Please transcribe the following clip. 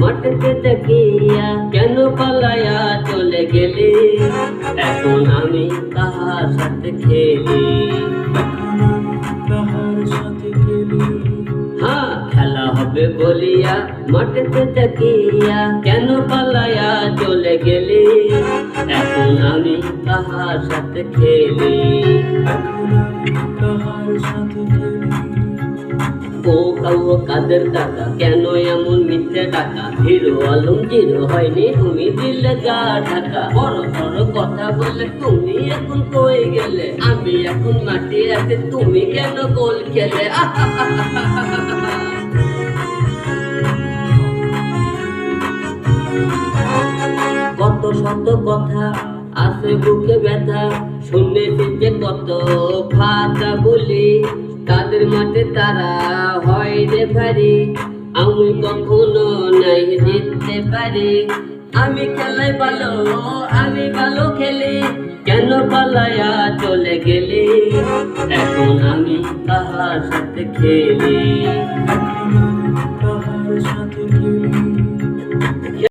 মাঠকে দেখিয়া কেন পালায়া চলে গেলে এখন আমি তাহার সাথে খেলি তাহার সাথে খেলি হ্যাঁ খেলা হবে বলিয়া মাঠে দেখিয়া কেন পালায়া চলে গেলে এখন আমি তাহার সাথে খেলি তাহার সাথে খেলি ও কাউ কাদের টাকা কেন এমন মিথ্যে টাকা? হিরো আলম জিরো হয়নি তুমি দিলে গা ঢাকা। বড় বড় কথা বলে তুমি এখন কই গেলে? আমি এখন মাটি আছে, তুমি কেন গোল খেলে? কত শত কথা আছে, বুকে ব্যথা, শুনেছি যে কত ফাঁকা বলে তাদের মাঠে তারা হয় রে ভারে? আমি কখনো নাই জিততে পারি। আমি খেলাই ভালো, আমি ভালো খেলি। কেন পালায়া চলে গেলি? এখন আমি তাহার সাথে খেলি। তাহার সাথে খেলি।